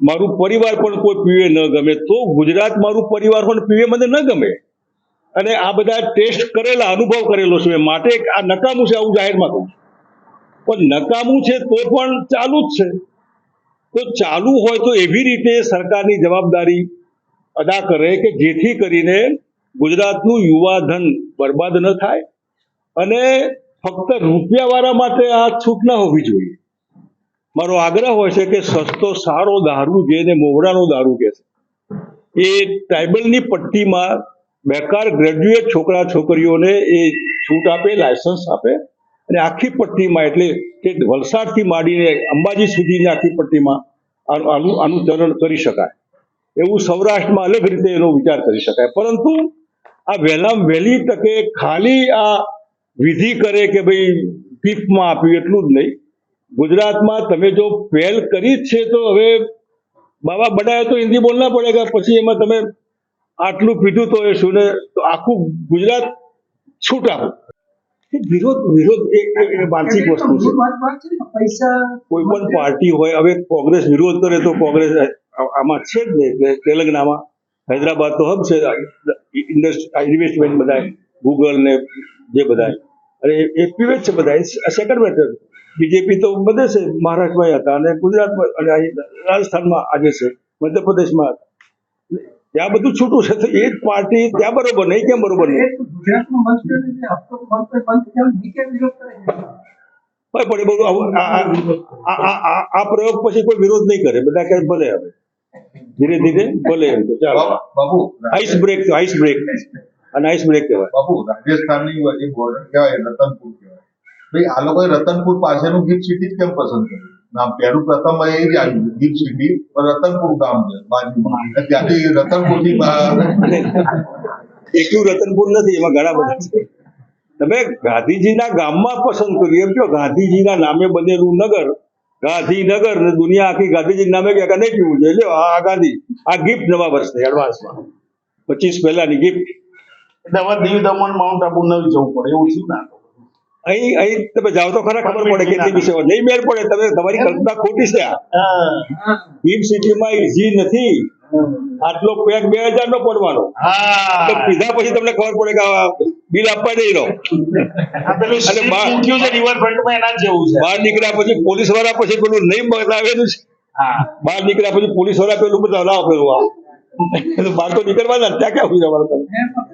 મારું પરિવાર પણ કોઈ પીવે ન ગમે, તો ગુજરાત મારું પરિવાર પણ પીવે મને ન ગમે. અને આ બધા ટેસ્ટ કરેલા, અનુભવ કરેલો છે. માટે આ નકામું છે, આવું જાહેરમાં કહું. પણ નકામું છે તો પણ ચાલુ જ છે. તો ચાલુ હોય તો એવી રીતે સરકારની જવાબદારી અદા કરે કે જેથી કરીને ગુજરાતનું યુવા ધન બરબાદ ન થાય અને ફક્ત રૂપિયાવાળા માટે આ છૂટ ન હોવી જોઈએ. મારો આગ્રહ હોય છે કે સસ્તો, સારો દારૂ જેને મોવડાનો દારૂ કહે છે, એ ટ્રાઇબલની પટ્ટીમાં બેકાર ગ્રેજ્યુએટ છોકરા, છોકરીઓને એ છૂટ આપે લાયસન્સ આપે અને આખી પટ્ટીમાં એટલે કે વલસાડથી માંડીને અંબાજી સુધીની આખી પટ્ટીમાં આનું આનું ચરણ કરી શકાય. એવું સૌરાષ્ટ્રમાં અલગ રીતે એનો વિચાર કરી શકાય. પરંતુ આ વહેલામ વહેલી તકે ખાલી આ વિધિ કરે કે ભાઈ ગિફ્ટમાં આપ્યું એટલું જ નહીં. ગુજરાતમાં તમે જો પહેલ કરી જ છે તો હવે બાબા બડાય તો હિન્દી બોલના પડેગા પછી એમાં તમે આટલું પીધું તો એ શું ને તો આખું ગુજરાત છૂટ આપો. વિરોધ વિરોધ એ માનસિક વસ્તુ છે. કોઈ પણ પાર્ટી હોય હવે કોંગ્રેસ વિરોધ કરે તો કોંગ્રેસ આમાં છે જ ને કે હૈદરાબાદ તો હબ છે ઇન્વેસ્ટમેન્ટ બધા ગૂગલ ને જે બધા અને એ- પીવે જ છે બધા. સેકન્ડ બેટર બીજેપી તો બધે છે. મહારાષ્ટ્રમાં હતા અને ગુજરાતમાં અને રાજસ્થાનમાં આજે છે. મધ્યપ્રદેશમાં હતા. ત્યાં બધું છૂટું છે. તો એ જ પાર્ટી ત્યાં બરોબર નહીં કેમ બરોબર નહીં? પણ એ બધું આવું- આ- આ- આ- આ- આ- આ પ્રયોગ પછી કોઈ વિરોધ નહીં કરે. બધા કહે ભલે હવે. ધીરે ધીરે ભલે એમ ચાલો. બાબુ આઈસ બ્રેક આઈસ બ્રેક અને આઈસ બ્રેક કહેવાય. બાપુ રાજસ્થાનની વચ્ચે બોર્ડર કહેવાય રતનપુર કહેવાય. ભાઈ આ લોકોએ રતનપુર પાસેનું ગિફ્ટ સિટી કેમ પસંદ કર્યું? નામ પહેલું પ્રથમ એ જ આવ્યું ગિફ્ટ સિટી પણ રતનપુર ગામ છે બાજુમાં ત્યાંથી રતનપુરથી એકલું રતનપુર નથી એમાં ઘણા બધા છે. તમે ગાંધીજીના ગામમાં પસંદ કર્યું એમ કહો ગાંધીજીના નામે બનેલું નગર ગાંધીનગર દુનિયા આખી ગાંધીજી નામે કે નહીં પીવું જોઈએ આ ગાંધી આ ગિફ્ટ નવા વર્ષની એડવાન્સમાં પચીસ પહેલાની ગિફ્ટ એટલે હવે દીવ દમણ માઉન્ટ આબુ નવી જવું પડે એવું થયું ના અહીં અહીં તમે જાઓ તો ખરા ખબર પડે કેટલી વિશે નહીં મેળ પડે. તમે તમારી કલ્પના ખોટી છે ભીમ સિટીમાં ઈઝી નથી. આટલો પેક બે હજાર નો પડવાનો પીધા પછી તમને ખબર પડે કે બિલ આપવા નહીં લો અને બહાર- નીકળ્યા પછી પોલીસવાળા પછી પેલું નહીં બતાવેલું છે. બહાર નીકળ્યા પછી પોલીસવાળા પેલું બધા લાવ પેલું આ. બહાર તો નીકળવાના ત્યાં ક્યાં હોય